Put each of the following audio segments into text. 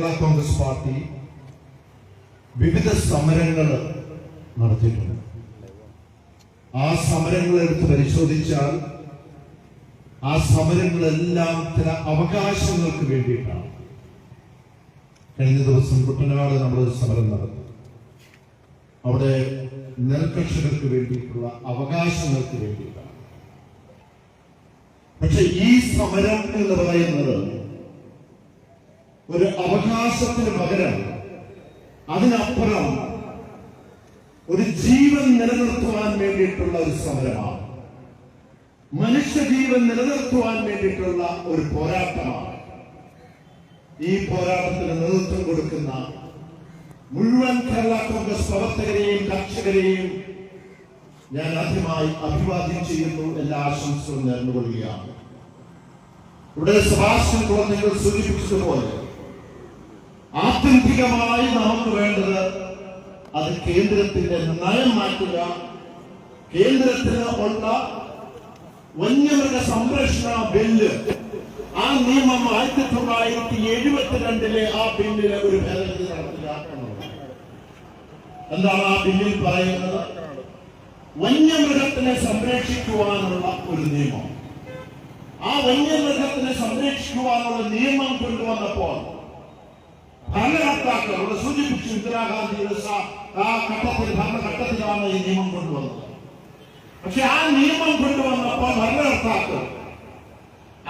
Kerala Congress party വിവിധ സമരങ്ങൾ നടത്തിയിട്ടുണ്ട്. ആ സമരങ്ങൾ എടുത്ത് പരിശോധിച്ചാൽ ആ സമരങ്ങളെല്ലാം ചില അവകാശങ്ങൾക്ക് വേണ്ടിയിട്ടാണ്. കഴിഞ്ഞ ദിവസം കുട്ടനാട് നമ്മൾ ഒരു സമരം നടത്തി. അവിടെ നെൽകർഷകർക്ക് വേണ്ടിയിട്ടുള്ള അവകാശങ്ങൾക്ക് വേണ്ടിയിട്ടാണ്. പക്ഷെ ഈ സമരം എന്ന് പറയുന്നത് ഒരു അവകാശത്തിന് പകരം അതിനപ്പുറം ഒരു ജീവൻ നിലനിർത്തുവാൻ വേണ്ടിയിട്ടുള്ള ഒരു സമരമാണ്. മനുഷ്യജീവൻ നിലനിർത്തുവാൻ വേണ്ടിയിട്ടുള്ള ഒരു പോരാട്ടമാണ്. ഈ പോരാട്ടത്തിന് നേതൃത്വം കൊടുക്കുന്ന മുഴുവൻ കേരള കോൺഗ്രസ് പ്രവർത്തകരെയും കർഷകരെയും ഞാൻ ആദ്യമായി അഭിവാദ്യം ചെയ്യുന്നു. എല്ലാ ആശംസകളും നേർന്നുകൊള്ളുകയാണ്. ഇവിടെ സുഭാഷ് നിങ്ങൾ സൂചിപ്പിച്ചതുപോലെ ആത്യന്തികമായി നമുക്ക് വേണ്ടത് അത് കേന്ദ്രത്തിന്റെ നയം മാറ്റുക കേന്ദ്രത്തിന് ഉള്ള വന്യമൃഗ സംരക്ഷണ ബില്ല്. ആ നിയമം ആയിരത്തി തൊള്ളായിരത്തി എഴുപത്തിരണ്ടിലെ ആ ബില്ലിലെ ഒരു ഭേദഗതി നടപ്പിലാക്കണം. എന്താണ് ആ ബില്ലിൽ പറയുന്നത്? വന്യമൃഗത്തിനെ സംരക്ഷിക്കുവാനുള്ള ഒരു നിയമം. ആ വന്യമൃഗത്തിനെ സംരക്ഷിക്കുവാനുള്ള നിയമം കൊണ്ടുവന്നപ്പോൾ ഭരണകർത്താക്കൾ ഇവിടെ സൂചിപ്പിച്ചു ഇന്ദിരാഗാന്ധിയുടെ ആ ഘട്ടത്തിൽ ഭരണഘട്ടത്തിലാണ് ഈ നിയമം കൊണ്ടുവന്നത്. പക്ഷെ ആ നിയമം കൊണ്ടുവന്നപ്പോൾ ഭരണകർത്താക്കൾ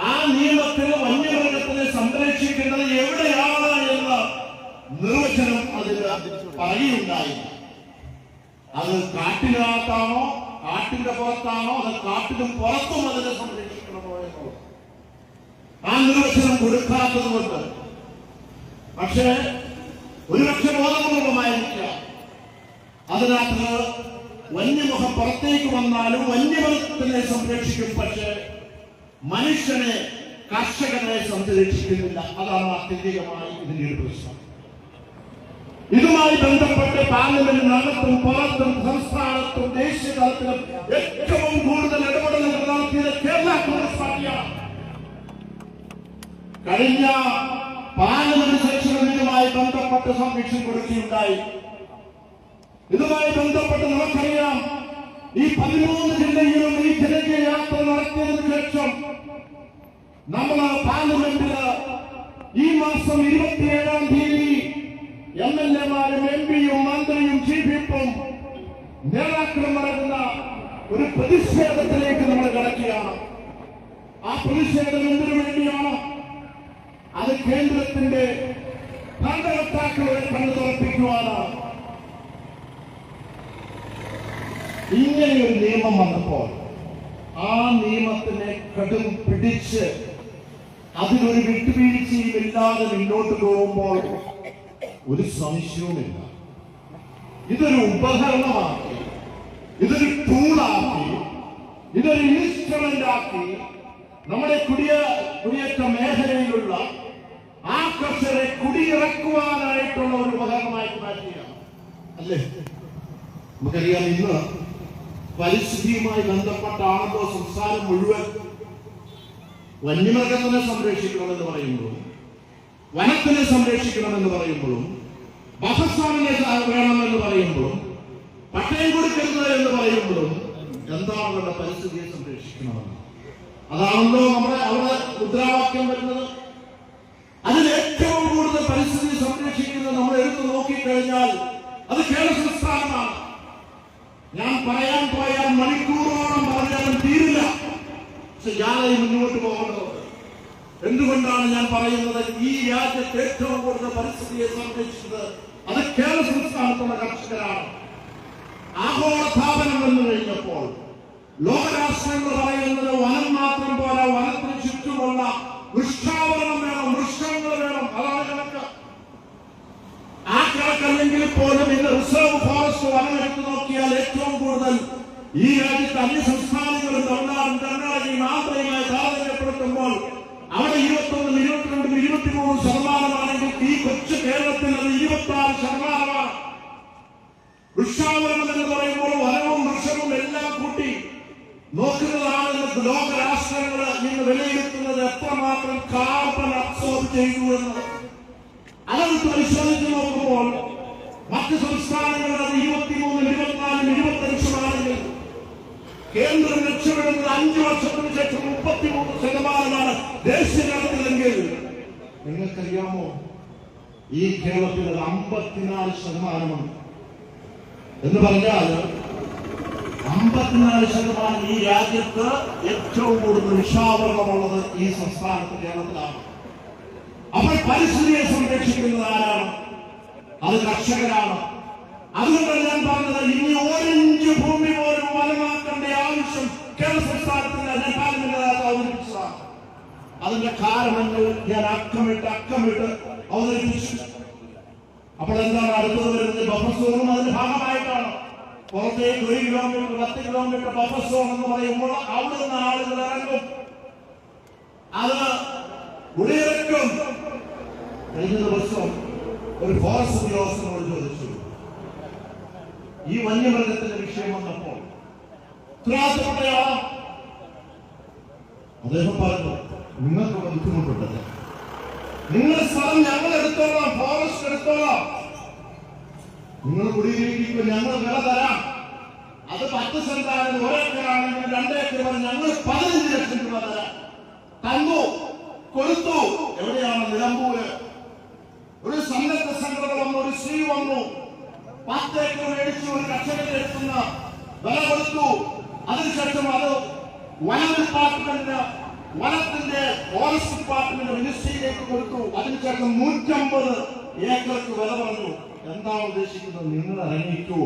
ആ നിയമത്തിൽ വന്യമൃഗത്തിനെ സംരക്ഷിക്കേണ്ടത് എവിടെയാണ് എന്ന നിർവചനം അതിൽ പറയുണ്ടായി അത് കാട്ടിനകത്താണോ കാട്ടിന്റെ പുറത്താണോ അത് കാട്ടിലും പുറത്തും അതിനെ സംരക്ഷിക്കണമോ എന്നുള്ളത് ആ നിർവചനം കൊടുക്കാത്തത് പക്ഷേ ഒരുപക്ഷെ ബോധപൂർവമായിരിക്കുക. അതിനകത്ത് വന്യമുഖം പുറത്തേക്ക് വന്നാലും വന്യമൃഗത്തിനെ സംരക്ഷിക്കും പക്ഷേ മനുഷ്യനെ കർഷകനെ സംരക്ഷിക്കുന്നില്ല. അതാണ് ആത്യന്തികമായി ഇതിന്റെ ഒരു പ്രശ്നം. ഇതുമായി ബന്ധപ്പെട്ട് പാർലമെന്റ് നടത്തും പുറത്തും സംസ്ഥാനത്തും ദേശീയ തലത്തിലും ഏറ്റവും കൂടുതൽ ഇടപെടലുകൾ നടത്തിയത് കേരള കോൺഗ്രസ് പാർട്ടിയാണ്. കഴിഞ്ഞ പാർലമെന്റ് സെക്ഷനിൽ ഇതുമായി ബന്ധപ്പെട്ട് സംരക്ഷണം കൊടുക്കുകയുണ്ടായി. ഇതുമായി ബന്ധപ്പെട്ട് നമുക്കറിയാം ഈ പതിമൂന്ന് ജില്ലയിലും ഈ ജനകീയ യാത്ര നടത്തിയതിനു ശേഷം നമ്മൾ പാർലമെന്റിൽ ഈ മാസം ഇരുപത്തിയേഴാം തീയതി എം എൽ എമാരും എം പിയും മന്ത്രിയും ചീഫ് വിപ്പും നേതാക്കളും നടക്കുന്ന ഒരു പ്രതിഷേധത്തിലേക്ക് നമ്മൾ കിടക്കുകയാണ്. ആ പ്രതിഷേധം എന്തിനു വേണ്ടിയാണ്? അത് കേന്ദ്രത്തിന്റെ ഭരണകർത്താക്കളുടെ കണ്ണു തുറപ്പിക്കുവാനാണ് ഇങ്ങനെ ഒരു നിയമം വന്നപ്പോൾ ആ നിയമത്തിനെ കടും പിടിച്ച് അതിനൊരു വിട്ടുവീഴ്ചയും ഇല്ലാതെ മുന്നോട്ട് പോകുമ്പോൾ ഒരു സംശയവുമില്ല. ഇതൊരു ഉപകരണമാക്കി ഇതൊരു ടൂളാക്കി ഇതൊരു ഇൻസ്ട്രുമെന്റ് ആക്കി നമ്മുടെ കുടിയ കുടിയേറ്റ മേഖലയിലുള്ള ആ കർഷകരെ കുടിയിറക്കുവാനായിട്ടുള്ള ഒരു ഉപകരണമായിട്ട് മാറ്റുകയാണ്. അല്ലേ? നമുക്കറിയാം ഇന്ന് പരിസ്ഥിതിയുമായി ബന്ധപ്പെട്ടാണല്ലോ സംസ്ഥാനം മുഴുവൻ വന്യമൃഗത്തിനെ സംരക്ഷിക്കണമെന്ന് പറയുമ്പോഴും വനത്തിനെ സംരക്ഷിക്കണമെന്ന് പറയുമ്പോഴും ബഫസ്ഥാനിനെ വേണമെന്ന് പറയുമ്പോഴും പട്ടയം കൊടുക്കരുത് എന്ന് പറയുമ്പോഴും എന്താണ് അവരുടെ പരിസ്ഥിതിയെ സംരക്ഷിക്കണമെന്ന്? അതാണല്ലോ നമ്മുടെ അവിടെ മുദ്രാവാക്യം വരുന്നത്. അതിൽ ഏറ്റവും കൂടുതൽ പരിസ്ഥിതി സംരക്ഷിക്കുന്നത് നമ്മൾ എടുത്തു നോക്കിക്കഴിഞ്ഞാൽ അത് കേരള സംസ്ഥാനമാണ്. ഞാൻ പറയാൻ പോയാൽ മണിക്കൂറോളം പറഞ്ഞാലും തീരില്ല. പക്ഷെ ഞാനത് മുന്നോട്ട് പോകുന്നത് എന്തുകൊണ്ടാണ് ഞാൻ പറയുന്നത്? ഈ രാജ്യത്ത് ഏറ്റവും കൂടുതൽ പരിസ്ഥിതിയെ സംരക്ഷിച്ചത് അത് കേരള സംസ്ഥാനത്തുള്ള കർഷകരാണ്. ആഗോളതാപനം വന്നു കഴിഞ്ഞപ്പോൾ ലോകരാഷ്ട്രങ്ങൾ പറയുന്നത് വനം മാത്രം പോരാ വനത്തിന് ചുറ്റുമുള്ള വൃക്ഷാവരണം വേണം വൃക്ഷങ്ങൾ വേണം. അതാണ് കണക്ക്. ആ കണക്കല്ലെങ്കിൽ പോലും ഇന്ന് റിസർവ് ഫോറസ്റ്റ് വനം നോക്കിയാൽ ഏറ്റവും കൂടുതൽ ഈ രാജ്യത്ത് അന്യ സംസ്ഥാനങ്ങളും തമിഴ്നാടും കർണാടകയും ആന്ധ്രയുമായി താരതമ്യപ്പെടുത്തുമ്പോൾ അവിടെ ഇരുപത്തൊന്നും ഇരുപത്തിരണ്ടും ഇരുപത്തിമൂന്നും ശതമാനമാണെങ്കിൽ ഈ കൊച്ചു കേരളത്തിൽ അത് ഇരുപത്തി ആറ് ശതമാനമാണ്. വൃക്ഷാവരണം എന്ന് പറയുമ്പോൾ വനവും വൃക്ഷവും എല്ലാം കൂട്ടി നോക്കുന്നതാണ് ലോക രാഷ്ട്രങ്ങൾ ഇന്ന് വിലയിരുത്തുന്നത് എത്രമാത്രം കാർബൺ അബ്സോർബ് ചെയ്തു എന്ന് അത് അതെടുത്ത് പരിശോധിച്ച് നോക്കുമ്പോൾ മറ്റ് സംസ്ഥാനങ്ങളിൽ അത് ഇരുപത്തിമൂന്ന് ഇരുപത്തിനാല് ഇരുപത്തഞ്ച് ശതമാനങ്ങളിൽ കേന്ദ്രം ലക്ഷ്യമിടുന്നത് അഞ്ചു വർഷത്തിന് ശേഷം മുപ്പത്തിമൂന്ന് ശതമാനമാണ് ദേശീയ തലത്തിലെങ്കിൽ നിങ്ങൾക്കറിയാമോ? ഈ കേരളത്തിൽ അത് അമ്പത്തിനാല് ശതമാനമാണ്. എന്ന് പറഞ്ഞാൽ അമ്പത്തിനാല് ശതമാനം ഈ രാജ്യത്ത് ഏറ്റവും കൂടുതൽ വിഷാവരണമുള്ളത് ഈ സംസ്ഥാനത്ത് കേരളത്തിലാണ്. അപ്പോൾ പരിസ്ഥിതിയെ സംരക്ഷിക്കുന്നത് ആരാണ്? അത് കർഷകരാണ്. അതുകൊണ്ടാണ് ഞാൻ പറഞ്ഞത്? ഇനി ഓരഞ്ച് ഭൂമി പോലും വനമാക്കേണ്ട ആവശ്യം കേരള സംസ്ഥാനത്തിന് ഞാൻ പാർലമെന്റിനകത്ത് അവതരിപ്പിച്ചതാണ്. അതിന്റെ കാരണങ്ങൾ ഞാൻ അക്കമിട്ട് അക്കമിട്ട് അവതരിപ്പിച്ചു. അപ്പോൾ എന്താണ് അടുത്തത് വരുന്നത്? ബഫർ സോറും അതിന്റെ ഭാഗമായിട്ടാണ്. പുറത്തേക്ക് ഒരു കിലോമീറ്റർ പത്ത് കിലോമീറ്റർ ബഫർ സോൺ എന്ന് പറയുമ്പോൾ അവിടെ നിന്ന് ആളുകൾ ഇറങ്ങും. അത് കുടിയിറക്കും കഴിഞ്ഞ ദിവസം ഒരു ഫോറസ്റ്റ് ഉദ്യോഗസ്ഥനോട് ചോദിച്ചു. ഈ വന്യമൃഗത്തിന്റെ വിഷയം വന്നപ്പോൾ ഉത്തരവാദിത്തപ്പെട്ടയാളാ അദ്ദേഹം പറഞ്ഞു നിങ്ങൾക്കുള്ള ബുദ്ധിമുട്ടുണ്ടല്ലേ നിങ്ങളുടെ സ്ഥലം ഞങ്ങൾ എടുത്തോളാം ഫോറസ്റ്റ് എടുത്തോളാം. നിങ്ങൾ കുടിയിരിക്കുമ്പോൾ ഞങ്ങൾ വില തരാം. അത് പത്ത് സെന്റാണെങ്കിൽ ഒരേക്കറാണെങ്കിൽ രണ്ടേക്കർ ഞങ്ങൾ പതിനഞ്ച് ലക്ഷം രൂപ തരാം. തന്നു കൊടുത്തു. എവിടെയാണ് നിലമ്പൂര്? ഒരു സന്നദ്ധ സംഘടന വന്നു ഒരു സ്ത്രീ വന്നു. പത്തേക്കർ മേടിച്ചു ഒരു കർഷകരെ എടുക്കുന്ന വില കൊടുത്തു. അതിനുശേഷം അത് വന ഡിപ്പാർട്ട്മെന്റിന് വനത്തിന്റെ ഫോറസ്റ്റ് ഡിപ്പാർട്ട്മെന്റ് മിനിസ്ട്രിയിലേക്ക് കൊടുത്തു. അതിനുശേഷം നൂറ്റമ്പത് ഏക്കർക്ക് വില പറഞ്ഞു. എന്താണ് ഉദ്ദേശിക്കുന്നത്? നിങ്ങൾ ഇറങ്ങിക്കൂ.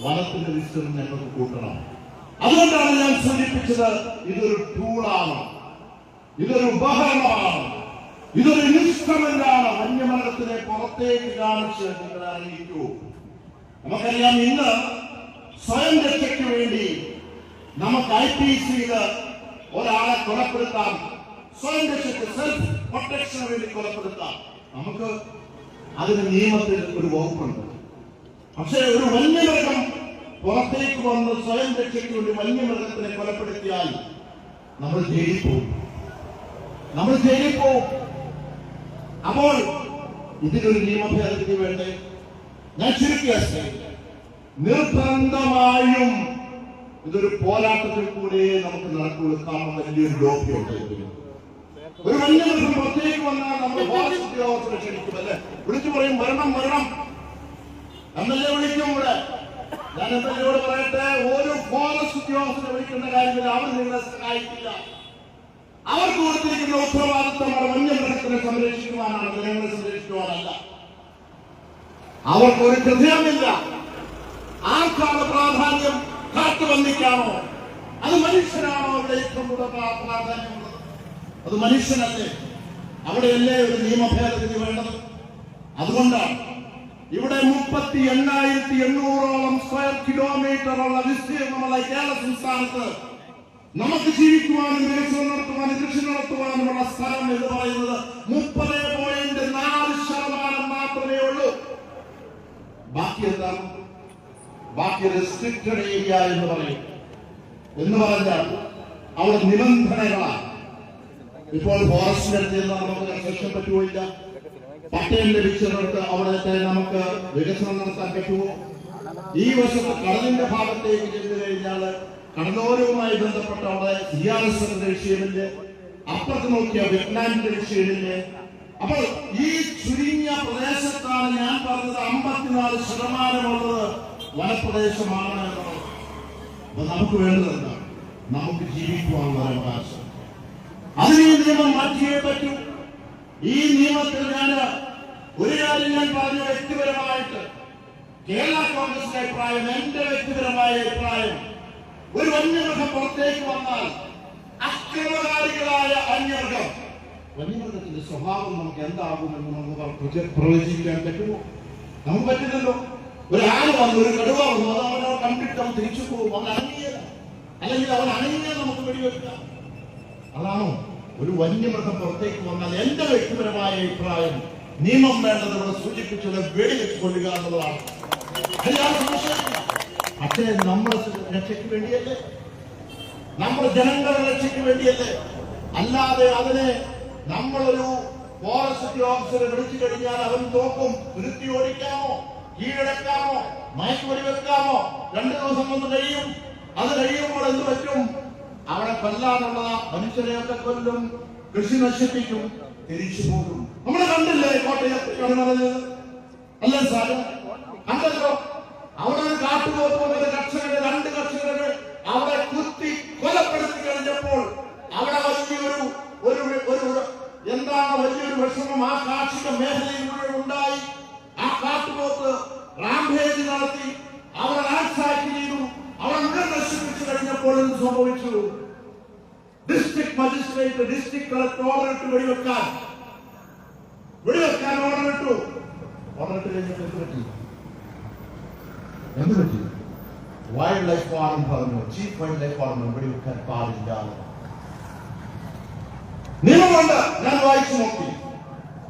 വനത്തിന്റെ വിസ്തൃതി ഞങ്ങൾക്ക് കൂട്ടണം. അതുകൊണ്ടാണ് ഞാൻ സൂചിപ്പിച്ചത് ഇതൊരു ടൂളാണ് ഇതൊരു ഉപകരണമാണ്. ഇതൊരു ഇൻസ്ട്രുമെന്റ് ആണ്. വന്യമൃഗത്തിനെ പുറത്തേക്ക് കാണിച്ച് നിങ്ങൾ അറിയിക്കൂ. നമുക്കറിയാം ഇന്ന് സ്വയം രക്ഷയ്ക്ക് വേണ്ടി നമുക്ക് ഐ പി സിയിൽ ഒരാളെ കൊലപ്പെടുത്താം. സ്വയം രക്ഷയ്ക്ക് സെൽഫ് പ്രൊട്ടക്ഷന് വേണ്ടി കൊലപ്പെടുത്താം. നമുക്ക് അതിന് നിയമത്തിൽ ഒരു വകുപ്പുണ്ട്. പക്ഷേ ഒരു വന്യമൃഗം പുറത്തേക്ക് വന്ന് സ്വയം രക്ഷയ്ക്ക് വേണ്ടി വന്യമൃഗത്തിനെ കൊലപ്പെടുത്തിയാൽ നമ്മൾ ജയിലിൽ പോകും. നമ്മൾ ജയിലിൽ പോകും. അപ്പോൾ ഇതിനൊരു നിയമഭേദഗതി വേണ്ടേ? ഞാൻ ചുരുക്കിയ നിർബന്ധമായും ഇതൊരു പോരാട്ടത്തിൽ കൂടെ നമുക്ക് നടക്കുള്ളൂ. കാരണം വലിയൊരു ലോഭ്യമുണ്ട് ഇതിന്. വലിയ ദിവസം പുറത്തേക്ക് വന്നാൽ നമ്മൾ ഫോറസ്റ്റ് ഉദ്യോഗസ്ഥരെ ക്ഷണിക്കും അല്ലെ വിളിച്ചു പറയും വരണം വരണം എം എൽ എ വിളിക്കും ഇവിടെ? ഞാൻ എം പറയട്ടെ ഒരു ഫോറസ്റ്റ് ഉദ്യോഗസ്ഥരെ വിളിക്കുന്ന കാര്യത്തിൽ അവർ നിങ്ങളെ സഹായിക്കില്ല. അവർക്ക് കൊടുത്തിരിക്കുന്ന ഉത്തരവാദിത്തം അവർ വന്യമൃഗത്തിനെ സംരക്ഷിക്കുവാനാണ് മൃഗങ്ങളെ സംരക്ഷിക്കുവാനല്ല. അവർക്ക് ഒരു ഹൃദയമില്ല. ആർക്കാണ് പ്രാധാന്യം കാട്ടുപന്നിക്കാണോ അത് മനുഷ്യനാണോ അവിടെ ഏറ്റവും കൂടുതൽ പ്രാ- പ്രാധാന്യമുള്ളത് അത് മനുഷ്യനല്ലേ? അവിടെയല്ലേ ഒരു നിയമഭേദഗതി വേണ്ടത്? അതുകൊണ്ടാണ് ഇവിടെ മുപ്പത്തി എണ്ണായിരത്തി എണ്ണൂറോളം സ്ക്വയർ കിലോമീറ്റർ ഉള്ള വിസ്തീർണമുള്ള കേരള സംസ്ഥാനത്ത് നമുക്ക് ജീവിക്കുവാനും വികസനം നടത്തുവാനും കൃഷി നടത്തുവാനുമുള്ള സ്ഥലം എന്ന് പറയുന്നത് മുപ്പത് പോയിന്റ് നാല് ശതമാനം മാത്രമേ ഉള്ളൂ. ബാക്കി എന്താണ്? ബാക്കി റെസ്ട്രിക്റ്റഡ് ഏരിയ എന്ന് പറയും. എന്ന് പറഞ്ഞാൽ അവിടെ നിബന്ധനകളാണ്. ഇപ്പോൾ ഫോറസ്റ്റിന്റെ അടുത്ത് നമുക്ക് പറ്റുമില്ല പട്ടയം ലഭിച്ചവർക്ക് അവിടുത്തെ നമുക്ക് വികസനം നടത്താൻ പറ്റുമോ? ഈ വശത്ത് കടലിന്റെ ഭാഗത്തേക്ക് ചെന്നു കഴിഞ്ഞാൽ കടലോരവുമായി ബന്ധപ്പെട്ട അവിടെ സി ആർ എസ് അപ്പുറത്ത് നോക്കിയ വിയറ്റ്നാമിന്റെ വിഷയമില്ലേ അപ്പോൾ ഈ ചുരുങ്ങിയ പ്രദേശത്താണ് ഞാൻ പറഞ്ഞത് അമ്പത്തിനാല് ശതമാനമുള്ളത് വനപ്രദേശമാണ് എന്നുള്ളത്. നമുക്ക് വേണ്ടത് എന്താണ്? നമുക്ക് ജീവിക്കുവാനുള്ള അവകാശം. അതിന് ഈ നിയമം മാറ്റിയേ പറ്റൂ. ഈ നിയമത്തിൽ ഞാൻ ഒരു കാര്യം ഞാൻ പറഞ്ഞു വ്യക്തിപരമായിട്ട് കേരള കോൺഗ്രസിന്റെ അഭിപ്രായം എന്റെ വ്യക്തിപരമായ അഭിപ്രായം ഒരു വന്യമൃഗം പുറത്തേക്ക് വന്നാൽ അക്രമകാരികളായ വന്യമൃഗം വന്യമൃഗത്തിന്റെ സ്വഭാവം നമുക്ക് എന്താകുമെന്ന് നമുക്ക് പ്രവച- പ്രവചിക്കാൻ പറ്റുമോ? നമുക്ക് പറ്റില്ലല്ലോ ഒരു ആന വന്നു ഒരു കടുവ വന്നു അത് അവനെ കണ്ടിട്ട് അവൻ തിരിച്ചു പോകും. അവൻ അണങ്ങിയല്ല അല്ലെങ്കിൽ അവൻ അണങ്ങിയാൽ നമുക്ക് വെടിവെക്കാം. അതാണോ? ഒരു വന്യമൃഗം പുറത്തേക്ക് വന്നാൽ എന്റെ വ്യക്തിപരമായ അഭിപ്രായം നിയമം വേണ്ടത് ഇവിടെ സൂചിപ്പിച്ചത് വെടിവെച്ച് കൊല്ലുക എന്നുള്ളതാണ്. അച്ഛനെ നമ്മുടെ രക്ഷയ്ക്ക് വേണ്ടിയല്ലേ? നമ്മുടെ ജനങ്ങളുടെ രക്ഷയ്ക്ക് വേണ്ടിയല്ലേ? അല്ലാതെ അതിനെ നമ്മളൊരു ഫോറസ്റ്റ് ഓഫീസറെ വിളിച്ചു കഴിഞ്ഞാൽ അവൻ തോക്കും തിരുത്തി ഓടിക്കാമോ കീഴടക്കാമോ മയക്കുവരി വെക്കാമോ രണ്ടു ദിവസം കൊണ്ട് കഴിയും. അത് കഴിയുമ്പോൾ എന്ത് പറ്റും? അവിടെ കൊല്ലാനുള്ള മനുഷ്യരെയൊക്കെ കൊല്ലും കൃഷി നശിപ്പിക്കും തിരിച്ചു പോകും. നമ്മൾ കണ്ടില്ലേ കോട്ടയത്ത് അല്ല അല്ലേ സാറ്? അവിടെ ഒരു കാട്ടുപോത്തുകൊണ്ട് കർഷകരെ രണ്ട് കർഷകരെ അവിടെ കുത്തി കൊലപ്പെടുത്തി കഴിഞ്ഞപ്പോൾ അവിടെ വലിയൊരു ഒരു ഒരു എന്താണ് വലിയൊരു വിഷമം? ആ കാർഷിക മേഖലയിൽ ഉണ്ടായി ആ കാട്ടുപോത്ത് റാംഭേജ് നടത്തി അവരെ റാൻസാക്ക് ചെയ്തു അവരെ മുഴുവൻ നശിപ്പിച്ചു കഴിഞ്ഞപ്പോൾ എന്ത് സംഭവിച്ചു district magistrate district collector order ഇട്ട് വെടിവെക്കാൻ. വെടിവെക്കാൻ ഓർഡർ ഇട്ടു. ഓർഡർ ഇട്ട് കഴിഞ്ഞിട്ട് എന്ത് പറ്റി? വൈൽഡ് ലൈഫ് വാർഡൻ പറഞ്ഞു. ചീഫ് വൈൽഡ് ലൈഫ് വാർഡൻ വെടിവെക്കാൻ പാടില്ല. നിയമമുണ്ട്. ഞാൻ വായിച്ചു നോക്കി.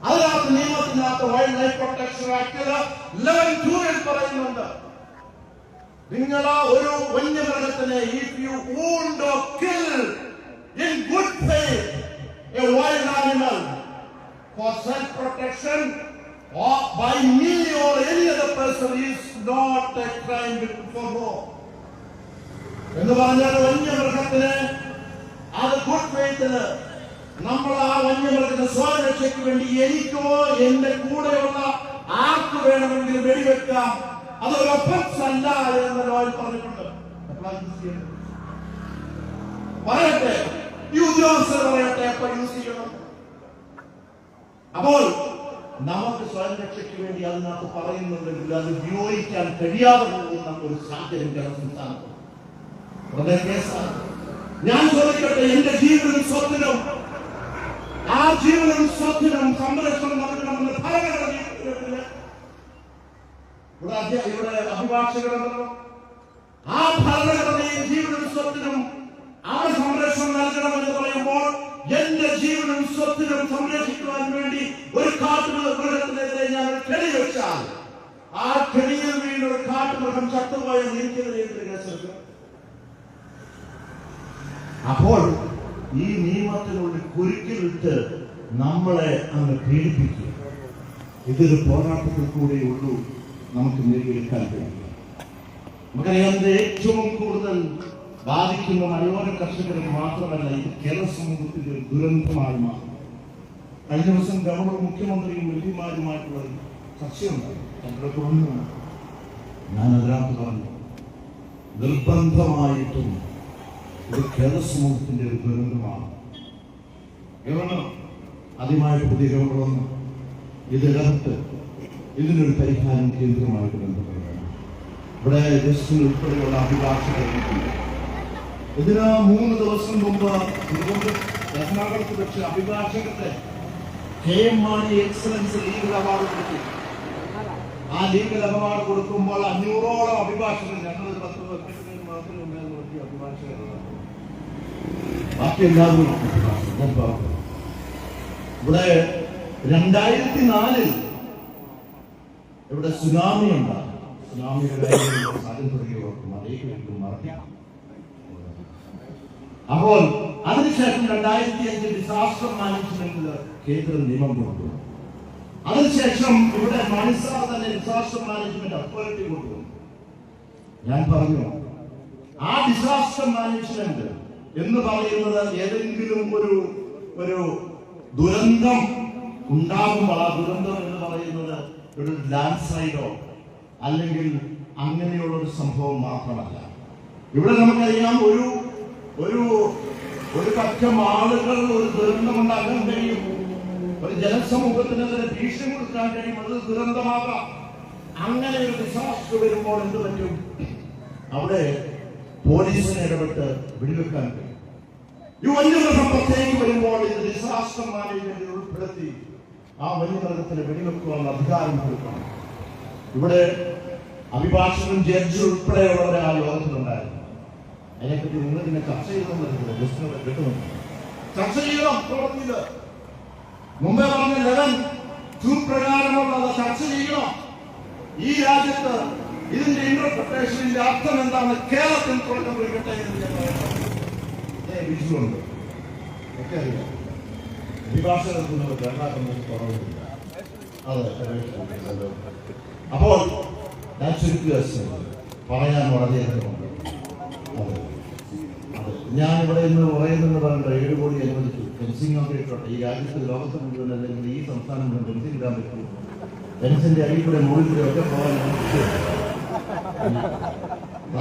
അതിനകത്ത് നിയമത്തിനകത്ത് വൈൽഡ് ലൈഫ് പ്രൊട്ടക്ഷൻ ആക്ടിൽ ലെവൻ പറയുന്നുണ്ട്. നിങ്ങൾ ഒരു വന്യമൃഗത്തിനെ if you wound for self protection or by me or any other person is not a crime for law. എന്ന് പറഞ്ഞാൽ വന്യമൃഗത്തിന് അത് ഗുഡ് ഫെയ്ത്തിന് നമ്മൾ ആ വന്യമൃഗത്തിന്റെ സ്വരക്ഷയ്ക്ക് വേണ്ടി എനിക്കോ എന്റെ കൂടെയുള്ള ആർക്ക് വേണമെങ്കിലും വെടിവെക്കാം. അതൊരു ഒഫൻസ് അല്ല എന്ന് ലോയിൽ പറഞ്ഞിട്ടുണ്ട്? പറയട്ടെ. ഈ ഉദ്യോഗസ്ഥർ പറയട്ടെ അപ്പൊ യൂസ് ചെയ്യണം. അപ്പോൾ നമുക്ക് സ്വയം രക്ഷയ്ക്ക് വേണ്ടി അതിനകത്ത് പറയുന്നുണ്ടെങ്കിൽ അത് ഉപയോഗിക്കാൻ കഴിയാതെ പോകുന്ന ഒരു സാഹചര്യം സംസ്ഥാനത്ത് ഞാൻ ചോദിക്കട്ടെ എന്റെ ജീവനും സ്വത്തിനും ആ ജീവനും സ്വത്തിനും സംരക്ഷണം നൽകണമെന്ന് ഭരണഘടന നിയമത്തിൽ ഇവിടെ ഇവിടെ അഭിഭാഷകരുണ്ടല്ലോ. ആ ഭരണഘടനയും ജീവനും സ്വത്തിനും ആ സംരക്ഷണം നൽകണമെന്ന് പറയുമ്പോൾ എന്റെ ജീവനും സ്വത്തിനും സംരക്ഷിക്കുവാൻ വേണ്ടി ഒരു കാട്ടുമൃഗത്തിനെതിരെ ഞാൻ കെണി വെച്ചാൽ ആ കെണിയിൽ വീണ് ഒരു കാട്ടുമൃഗം ചത്തുപോയ എനിക്കെതിരെ അപ്പോൾ ഈ നിയമത്തിനുള്ളിൽ കുരുക്കിലിട്ട് നമ്മളെ അങ്ങ് പീഡിപ്പിക്കുക. ഇതൊരു പോരാട്ടത്തിൽ കൂടെ ഉള്ളൂ. നമുക്ക് നേടിയെടുക്കാൻ കഴിയും നമുക്കറിയാം ഏറ്റവും കൂടുതൽ ബാധിക്കുന്ന മലയോര കർഷകർക്ക് മാത്രമല്ല ഇത് കേരള സമൂഹത്തിന്റെ ദുരന്തമായി മാറും കഴിഞ്ഞ ദിവസം ഗവർണർ മുഖ്യമന്ത്രിയും മന്ത്രിമാരുമായിട്ടുള്ള ഒരു ചർച്ചയുണ്ടായി. ഞങ്ങളുടെ ഞാൻ അതിനകത്ത് പറഞ്ഞു നിർബന്ധമായിട്ടും ഇത് കേരള സമൂഹത്തിന്റെ ഒരു ദുരന്തമാണ്. ഗവർണർ ആദ്യമായിട്ട് പുതിയ ഗവർണർ വന്നു. ഇതിനകത്ത് ഇതിനൊരു പരിഹാരം കേന്ദ്രമായിട്ട് ബന്ധപ്പെടുകയാണ് ഇവിടെ ജസ്റ്റിൻ ഉൾപ്പെടെയുള്ള അഭിഭാഷകർ ഇരിക്കുന്നു. ഇതിന് മൂന്ന് ദിവസം മുമ്പ് എറണാകുളത്ത് വെച്ച് അഭിഭാഷകത്തെ K M Mani excellence legal award കൊടുത്തു. ആ ലീഗൽ അവാർഡ് കൊടുക്കുമ്പോൾ അഞ്ഞൂറോളം അഭിഭാഷകർ ഞങ്ങൾ പത്ത് വർഷത്തിന് മാത്രമേ ഉണ്ടായിരുന്ന. ഇവിടെ രണ്ടായിരത്തി നാലിൽ ഇവിടെ സുനാമി ഉണ്ടാകും. സുനാമിയുടെ കാര്യങ്ങൾ സ്വാതന്ത്ര്യവർക്കും അതേക്കും മറക്കാം. അപ്പോൾ അതിനുശേഷം രണ്ടായിരത്തി അഞ്ചിൽ ഡിസാസ്റ്റർ മാനേജ്മെന്റിൽ കേന്ദ്ര നിയമം കൊണ്ടുവന്നു. അതിനുശേഷം ഇവിടെ മണിസാർ തന്നെ ഡിസാസ്റ്റർ മാനേജ്മെന്റ് അതോറിറ്റി കൊണ്ടുവന്നു. ഞാൻ പറഞ്ഞു ആ ഡിസാസ്റ്റർ മാനേജ്മെന്റ് എന്ന് പറയുന്നത് ഏതെങ്കിലും ഒരു ഒരു ദുരന്തം ഉണ്ടാകുമ്പോൾ ആ ദുരന്തം എന്ന് പറയുന്നത് ഒരു ലാൻഡ് സ്ലൈഡോ അല്ലെങ്കിൽ അങ്ങനെയുള്ള ഒരു സംഭവം മാത്രമല്ല. ഇവിടെ നമുക്കറിയാം ഒരു ഒരു ഒരു പക്ഷം ആളുകൾ ഒരു ദുരന്തം ഉണ്ടാക്കാൻ കഴിയും. ഒരു ജനസമൂഹത്തിനെതിരെ ഭീഷണി കൊടുക്കാൻ കഴിയും. അത് ദുരന്തമാകാം. അങ്ങനെ ഒരു ഡിസാസ്റ്റർ വരുമ്പോൾ എന്ത് പറ്റും? അവിടെ പോലീസിനെ ഇടപെട്ട് വെടിവെക്കാൻ കഴിയും. ഈ വന്യമൃഗം പ്രത്യേകിച്ച് വരുമ്പോൾ ഇത് ഡിസാസ്റ്റർ മാനേജ്മെന്റിൽ ഉൾപ്പെടുത്തി ആ വലിയ വന്യമൃഗത്തിന് വെടിവെക്കുവാനുള്ള അധികാരം കൊടുക്കണം. ഇവിടെ അഭിഭാഷകൻ ജഡ്ജി ഉൾപ്പെടെയുള്ളവരെ ആ യോഗത്തിലുണ്ടായിരുന്നു അതിനെപ്പറ്റി നിങ്ങൾ ഇതിനെ ചർച്ച ചെയ്തെന്നില്ല ജസ്റ്റിനോട് കിട്ടുന്നു ചർച്ച ചെയ്യണം മുമ്പേ പറഞ്ഞ ലെവൻ ടു ചർച്ച ചെയ്യണം. ഈ രാജ്യത്ത് ഇതിന്റെ ഇന്റർപ്രിട്ടേഷനിന്റെ അർത്ഥം എന്താണ്? കേരളത്തിൽ തുടക്കം കുറിക്കട്ടെ എന്ന് ഞാൻ പറയുന്നു. ഒക്കെ അറിയാം. അഭിഭാഷകർക്കൊന്നും കേരളത്തിൽ കുറവില്ല അതെ. അപ്പോൾ ഞാൻ ചുരുക്കുക. പറയാൻ വളരെയധികമുണ്ട് ഞാൻ ഇവിടെ ഇന്ന് പറയുന്നെന്ന് പറഞ്ഞിട്ട് ഏഴ് കോടി അനുവദിച്ചു. ഫെൻസിംഗ് ഒക്കെ ഇട്ടോട്ടെ. ഈ രാജ്യത്ത് ലോകത്ത് മുഴുവൻ അല്ലെങ്കിൽ ഈ സംസ്ഥാനം മുഴുവൻ ഫെൻസിംഗ് ഇടാൻ പറ്റും ഫെൻസിന്റെ അടിയിൽ കൂടെ മുകളിൽ ഒക്കെ പോകാൻ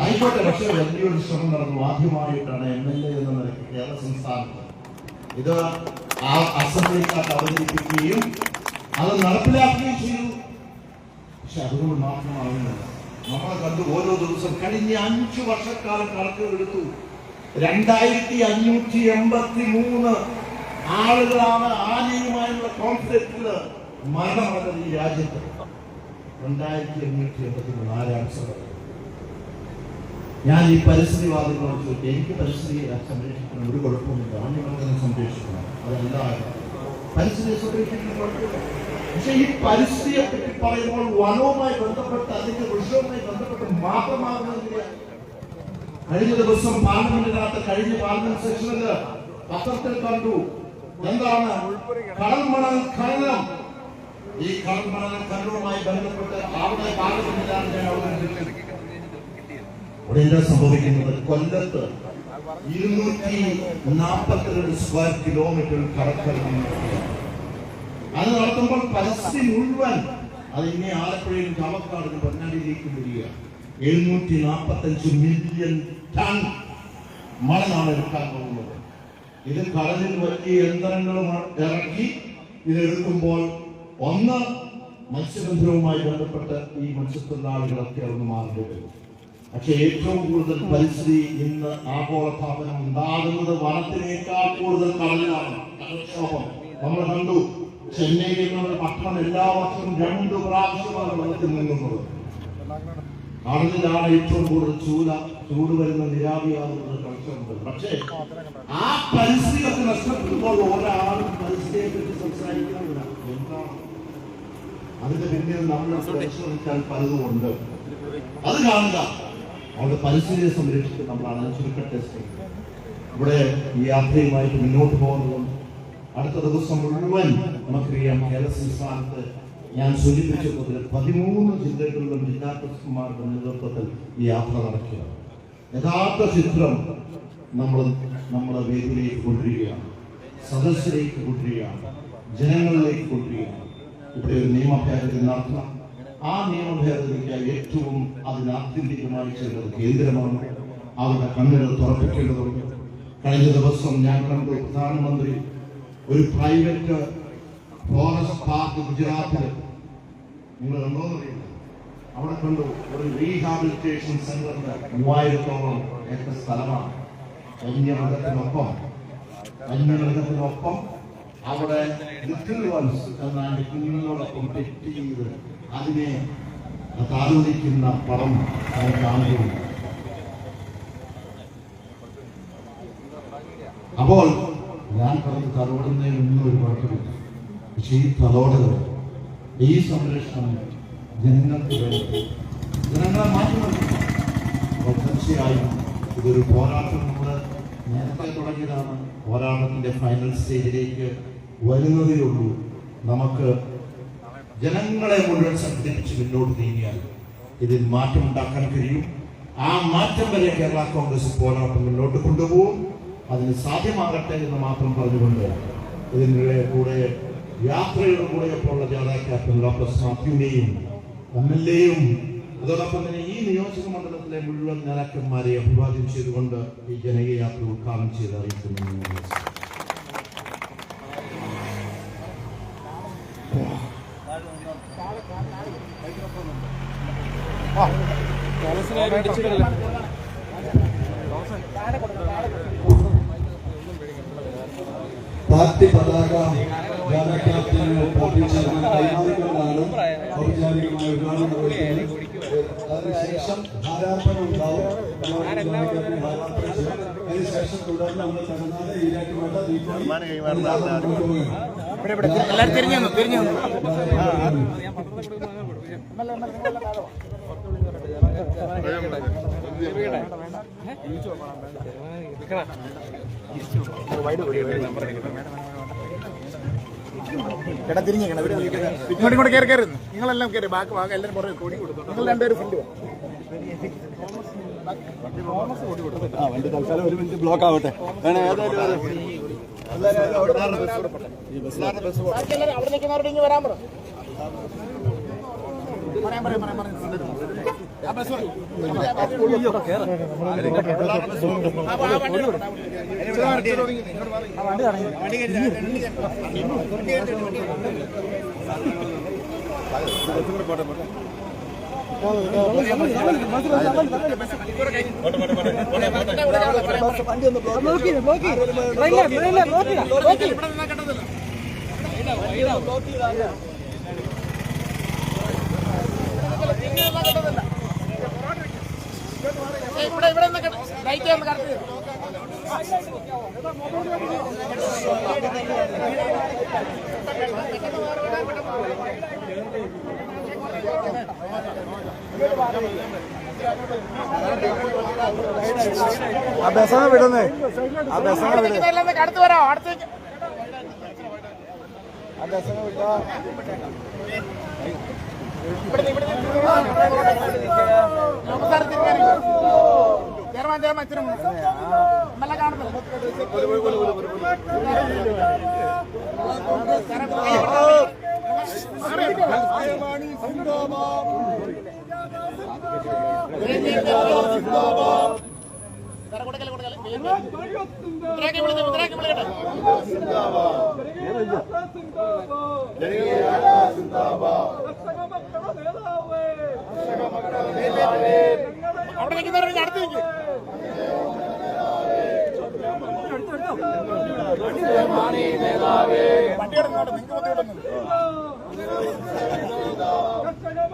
ആയിക്കോട്ടെ പക്ഷേ വലിയൊരു ശ്രമം നടന്നു. ആദ്യമായിട്ടാണ് എം എൽ എ എന്ന നിലയ്ക്ക് കേരള സംസ്ഥാനത്ത്. ഇത് ആ അസംബ്ലിക്കകത്ത് അവതരിപ്പിക്കുകയും അത് നടപ്പിലാക്കുകയും ചെയ്തു. പക്ഷെ അതുകൊണ്ട് മാത്രമാകുന്നില്ല നമ്മളെ കണ്ടു ഓരോ ദിവസം കഴിഞ്ഞ അഞ്ചു വർഷക്കാലം കണക്കുകൾ എടുത്തു. രണ്ടായിരത്തി അഞ്ഞൂറ്റി എൺപത്തി മൂന്ന് ആളുകളാണ് ആനയുമായുള്ള കോൺഫ്ലിക്റ്റിൽ മരണമടഞ്ഞത് ഈ രാജ്യത്ത്. രണ്ടായിരത്തി അഞ്ഞൂറ്റി എൺപത്തി മൂന്ന് ആരാണ് സഭ? ഞാൻ ഈ പരിസ്ഥിതിവാദികളോട് ചോദിക്കും എനിക്ക് പരിസ്ഥിതിയെ സംരക്ഷിക്കണം ഒരു കുഴപ്പമില്ല വന്യമൃഗങ്ങളെ സംരക്ഷിക്കണം. അതല്ല. പരിസ്ഥിതി സംരക്ഷിക്കുന്ന കുഴപ്പമില്ല. പക്ഷെ ഈ പരിസ്ഥിതിയെ പറ്റി പറയുമ്പോൾ വനവുമായി ബന്ധപ്പെട്ട് അതിന്റെ വൃക്ഷവുമായി ബന്ധപ്പെട്ട് മാത്രമാകുന്നില്ല കഴിഞ്ഞ ദിവസം പാർലമെന്റിനകത്ത് കഴിഞ്ഞ പാർലമെന്റ് സെഷനിൽ പത്രത്തിൽ കണ്ടു. എന്താണ്? കടൽമണൽ ഖനനം. ഈ കടൽമണൽ ഖനനവുമായി ബന്ധപ്പെട്ട് അവിടെ പാർലമെന്റിലാണ് എന്താ സംഭവിക്കുന്നത്? കൊല്ലത്ത് ഇരുന്നൂറ്റി നാൽപ്പത്തിരണ്ട് സ്ക്വയർ കിലോമീറ്റർ കടക്കൽ അത് നടത്തുമ്പോൾ പരിസ്ഥിതി മുഴുവൻ അത് ഇനി ആലപ്പുഴയിലും ചാവക്കാടിനും പൊന്നാടിയിലേക്കും വരിക എഴുന്നൂറ്റി നാൽപ്പത്തഞ്ച് മില്യൺ ടൺ മണലാണ് എടുക്കാൻ പോകുന്നത്. ഇത് കടലിൽ വലിയ യന്ത്രങ്ങൾ ഇറക്കി ഇതെടുക്കുമ്പോൾ ഒന്ന് മത്സ്യബന്ധനവുമായി ബന്ധപ്പെട്ട് ഈ മത്സ്യത്തൊഴിലാളികളൊക്കെ ഒന്ന് മാറേണ്ടി പക്ഷെ ഏറ്റവും കൂടുതൽ പരിസ്ഥിതി ഇന്ന് ആഗോളതാപനം ഉണ്ടാകുന്നത് വനത്തിനേക്കാൾ കൂടുതൽ കടലിലാണ്. കടൽക്ഷോഭം. നമ്മൾ കണ്ടു ചെന്നൈയിൽ നിന്നുള്ള പട്ടണം എല്ലാ വർഷവും രണ്ട് പ്രാവശ്യമാണ് വെള്ളത്തിൽ നീങ്ങുന്നത് കടലിലാണ് ഏറ്റവും കൂടുതൽ ചൂല ചൂട് വരുന്ന നിരാവിയാകുന്നത് കളിച്ചുണ്ട് പക്ഷേ ആ പരിസ്ഥിതിയൊക്കെ നഷ്ടപ്പെടുമ്പോൾ ഒരാളും പരിസ്ഥിതിയെ പറ്റി സംസാരിക്കുന്നില്ല എന്താണ് അതിന്റെ പിന്നിൽ നമ്മൾ പരിശോധിച്ചാൽ പലതും ഉണ്ട് അത് കാണുക. അവിടെ പരിസ്ഥിതിയെ സംരക്ഷിച്ച് നമ്മളാണ് ചുരുക്കട്ടെ ഇവിടെ ഈ യാത്രയുമായിട്ട് മുന്നോട്ട് പോകുന്നതും അടുത്ത ദിവസം മുഴുവൻ നമുക്കറിയാം കേരള സംസ്ഥാനത്ത് ഞാൻ സൂചിപ്പിച്ചതുപോലെ പതിമൂന്ന് ജില്ലകളിലും ജില്ലാ പ്രസിഡന്റുമാരുടെ നേതൃത്വത്തിൽ ഈ യാത്ര നടക്കുക യഥാർത്ഥ ചിത്രം നമ്മൾ നമ്മുടെ വേദിയിലേക്ക് കൊണ്ടുവരികയാണ്. സദസ്സിലേക്ക് കൊണ്ടുവരികയാണ്. ജനങ്ങളിലേക്ക് കൊണ്ടുവരികയാണ്. ഇവിടെ ഒരു നിയമ ഭേദഗതി നടത്തണം. ആ നിയമ ഏറ്റവും അതിന് ആത്യന്തികമായി കേന്ദ്രമാണ്. അവരുടെ കണ്ണുകൾ തുറപ്പിക്കേണ്ടതുണ്ട്. കഴിഞ്ഞ ദിവസം ഞാൻ കണ്ടു പ്രധാനമന്ത്രി ഒരു പ്രൈവറ്റ് ഫോറസ്റ്റ് പാർക്ക് ഗുജറാത്തിൽ നിങ്ങൾ കണ്ടോന്നറിയില്ല അവിടെ കണ്ടു ഒരു റീഹാബിലിറ്റേഷൻ സെന്ററിന് മൂവായിരത്തോളം ഏക്കർ സ്ഥലമാണ്. വന്യമൃഗത്തിനൊപ്പം വന്യമൃഗത്തിനൊപ്പം അവിടെ ലിറ്റിൽ വൺസ് കുഞ്ഞുങ്ങളോടൊപ്പം തെറ്റ് ചെയ്ത് അതിനെ താലോലിക്കുന്ന പടം അവർ കാണുകയുണ്ട് അപ്പോൾ ഞാൻ പറഞ്ഞ് തലോടുന്നതിനൊന്നും ഒരു കുഴപ്പമില്ല. പക്ഷേ ഈ തലോടൽ ഈ സംരക്ഷണം ജനങ്ങൾക്ക് വേണ്ടി ജനങ്ങളെ മാറ്റുന്നുണ്ട് തീർച്ചയായും ഇതൊരു പോരാട്ടം നമ്മൾ നേരത്തെ തുടങ്ങിയതാണ്. പോരാട്ടത്തിന്റെ ഫൈനൽ സ്റ്റേജിലേക്ക് വരുന്നതേ ഉള്ളൂ നമുക്ക് ജനങ്ങളെ മുഴുവൻ സംഘടിപ്പിച്ച് മുന്നോട്ട് നീങ്ങിയാൽ ഇതിൽ മാറ്റം ഉണ്ടാക്കാൻ കഴിയും. ആ മാറ്റം വരെ കേരള കോൺഗ്രസ് പോരാട്ടം മുന്നോട്ട് കൊണ്ടുപോകും. അതിന് സാധ്യമാകട്ടെ എന്ന് മാത്രം പറഞ്ഞുകൊണ്ട് ഇതിന്റെ കൂടെ യാത്രയുടെ കൂടെയൊപ്പമുള്ള ജാഥാ ക്യാപ്റ്റൻ ഡോക്ടർ മാത്യുവിനെയും എം അതോടൊപ്പം തന്നെ ഈ നിയോജക മണ്ഡലത്തിലെ മുഴുവൻ നേതാക്കന്മാരെ അഭിവാദ്യം ചെയ്തുകൊണ്ട് ഈ ജനകീയ യാത്ര ഉദ്ഘാടനം ചെയ്ത് അറിയിക്കുന്നു. പാർട്ടി പതാക ക്യാപ്റ്റന് പാർട്ടി ചെയർമാൻ കൈമാറിക്കൊണ്ടാണ് ഔപചാരികമായ നിർവഹിക്കുന്നത് അതിനുശേഷം ഹാരാർപ്പണം ഉണ്ടാവും ഹാരാർപ്പണം ചെയ്യും അതിനുശേഷം തുടർന്ന് നമ്മൾ തമിഴ്നാട് ഈരാറ്റുപേട്ട ദീപാവലി. എല്ലാരും തിരിഞ്ഞു വന്നു തിരിഞ്ഞു വന്നു ചേട്ടാ തിരിഞ്ഞേക്കണം ഇങ്ങോട്ട് ഇങ്ങോട്ട് കയറി കയറി. നിങ്ങളെല്ലാം കയറി ബാക്ക് ബാക്ക് എല്ലാവരും പുറകെ കൊടി കൊടുക്കും നിങ്ങൾ രണ്ടുപേരും ഫ്രണ്ട് ആ വണ്ടി തൽക്കാലം ഒരു മിനിറ്റ് ബ്ലോക്ക് ആവട്ടെ. വേണേ ഏതായാലും ഇങ്ങ് വരാൻ പറ പറയാൻ പറയാൻ പറയാൻ പറയാൻ ആ ബസ് വരും. ആ, ആ വണ്ടി വരും. ഇച്ചിരി മാറി, ഇച്ചിരി ഒതുങ്ങി നിന്ന്. ഇങ്ങോട്ട് മാറി. ഇവിടെ നിന്നാ കിട്ടത്തില്ല. ഏയ് ഇവിടെ ഇവിടെ നിന്ന് കിട്ട- ലൈറ്റ് ഒന്ന് കറക്റ്റ് ചെയ്തു. ആ ബസ്സാണ് വിടുന്നേ. ആ ഇവിടെ വിടുന്നത് അടുത്ത് വരാം അടുത്ത്. ആ ബസ്സാണ് വിട്ടോ ഇവിടെ ഇവിടെ. നമസ്കാരം തിരിഞ്ഞാലും ചെയർമാൻ ചെയർമാൻ ഇച്ചിരി മുന്നേ. എല്ലാം കാണുന്നില്ല അവിടെ നിൽക്കുന്നവരുടെ അടുത്ത് നിൽക്കും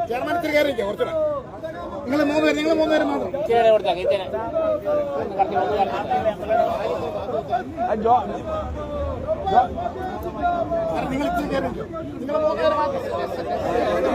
ചെയർമാൻ ഇത്തിരി കയറി നിൽക്കുക കുറച്ചുകൂടെ നിങ്ങൾ മൂന്ന് പേര് നിങ്ങൾ മൂന്ന് പേര് മാത്രം നിങ്ങൾ ഇത്തിരി കയറി നിൽക്കും. നിങ്ങൾ മൂന്ന് പേര് മാത്രം.